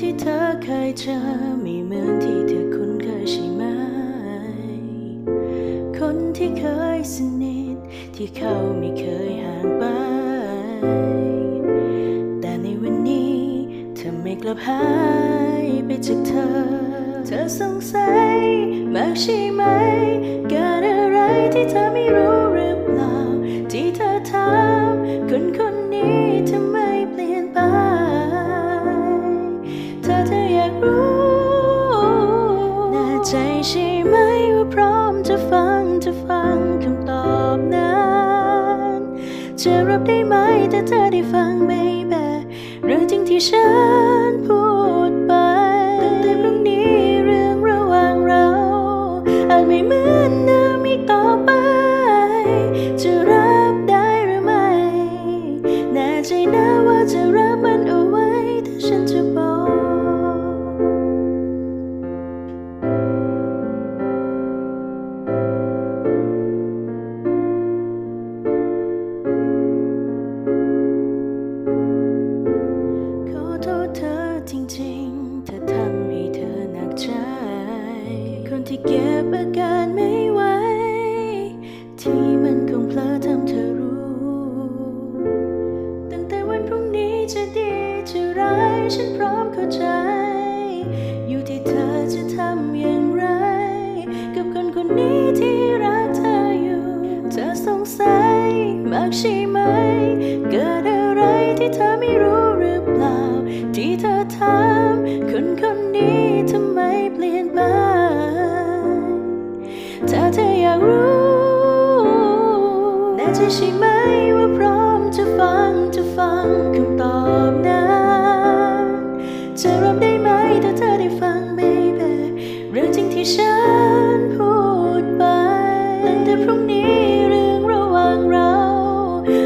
ที่เธอเคยเจอไม่เหมือนที่เธอคุ้นเคยใช่ไหม คนที่เคยสนิทที่เขาไม่เคยห่างไป แต่ในวันนี้เธอไม่กลับหายไปจากเธอ เธอสงสัยมากใช่ไหมเกิดอะไรที่เธอไม่รู้ ธอเธออยากรู้แน่ใจใช่ไหมว่าพร้อมจะฟังจะฟังคำตอบนั้นจะรับได้ไหมถ้าเธอได้ฟังไม่แบบเรื่องจริงที่ฉันพูดไปตั้งแต่พรุ่งนี้เรื่องระหว่างเรา อาจไม่เหมือนเดิมอีกต่อไป จะรับได้หรือไม่แน่ใจนะว่าจะ เก็บอาการไม่ไหว ที่มันคงเพลอทำเธอรู้ ตั้งแต่วันพรุ่งนี้จะดีจะร้ายฉันพร้อมเข้าใจ อยู่ที่เธอจะทำอย่างไร กับคนคนนี้ที่รักเธออยู่ เธอสงสัยมากใช่ไหม เกิดอะไรที่เธอไม่รู้หรือเปล่า ที่เธอถามคนคนนี้ทำไมเปลี่ยนไป ถ้าเธออยากรู้แน่ใจใช่ไหมว่าพร้อมจะฟังจะฟังคำตอบนะจะรับได้ไหมถ้าเธอได้ฟัง baby เรื่องจริงที่ฉันพูดไปตั้งแต่พรุ่งนี้เรื่องระหว่างเรา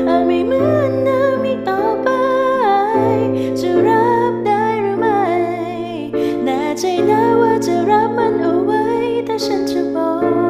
อาจไม่เหมือนเดิมอีกต่อไป จะรับได้หรือไม่แน่ใจนะว่าจะรับมันเอาไว้ แต่ฉันจะบอก